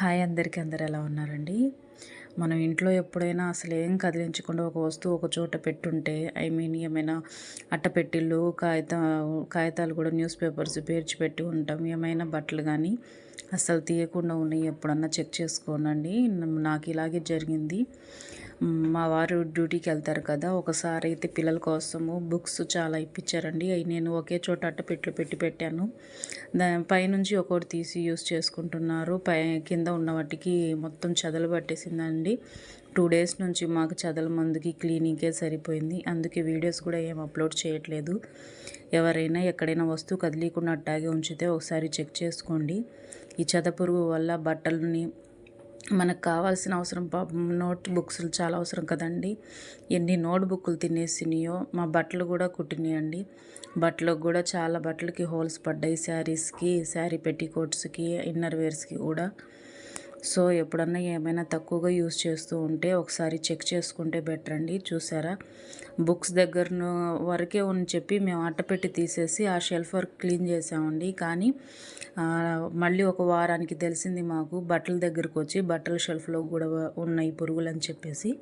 Hi అందరికీ అందరు ఎలా ఉన్నారండి? మనం ఇంట్లో ఎప్పుడైనా అసలు ఏం కదిలించకుండా ఒక వస్తువు ఒక చోట పెట్టుంటే ఐ మీన్ ఏమైనా అట్టపెట్టిళ్ళు కాగిత కాగితాలు కూడా న్యూస్ పేపర్స్ పేర్చి పెట్టి ఉంటాం. ఏమైనా బట్టలు కానీ అసలు తీయకుండా ఉన్నాయి ఎప్పుడన్నా చెక్ చేసుకోనండి. నాకు ఇలాగే జరిగింది. మా వారు డ్యూటీకి వెళ్తారు కదా ఒకసారి అయితే పిల్లల కోసము బుక్స్ చాలా ఇప్పించారండి. అవి నేను ఒకే చోట అట్టపెట్లు పెట్టి పెట్టాను. దాని పైనుంచి ఒకటి తీసి యూస్ చేసుకుంటున్నారు. పై కింద ఉన్న వాటికి మొత్తం చెదలు పట్టేసిందండి. టూ డేస్ నుంచి మాకు చదల మందుకి క్లీనింగే సరిపోయింది. అందుకే వీడియోస్ కూడా ఏం అప్లోడ్ చేయట్లేదు. ఎవరైనా ఎక్కడైనా వస్తువు కదిలీకుండా అట్టాగే ఉంచితే ఒకసారి చెక్ చేసుకోండి. ఈ చెద పురుగు వల్ల బట్టలని మనకు కావాల్సిన అవసరం నోట్ బుక్స్లు చాలా అవసరం కదండి. ఎన్ని నోట్ బుక్లు తినేసినాయో మా బట్టలు కూడా కుట్టినాయండి. బట్టలకు కూడా చాలా బట్టలకి హోల్స్ పడ్డాయి. శారీస్కి శారీ పెట్టికోట్స్కి ఇన్నర్ వేర్స్కి కూడా. సో ఎప్పుడన్నా ఏమైనా తక్కువగా యూస్ చేస్తూ ఉంటే ఒకసారి చెక్ చేసుకుంటే బెటర్ అండి. చూసారా? బుక్స్ దగ్గర వరకే ఉని చెప్పి మేము అట్టపెట్టి తీసేసి ఆ షెల్ఫ్ వర్క్ క్లీన్ చేసామండి. కానీ మళ్ళీ ఒక వారానికి తెలిసింది మాకు బట్టల దగ్గరకు వచ్చి బట్టల షెల్ఫ్లో కూడా ఉన్నాయి పురుగులు అని చెప్పేసి.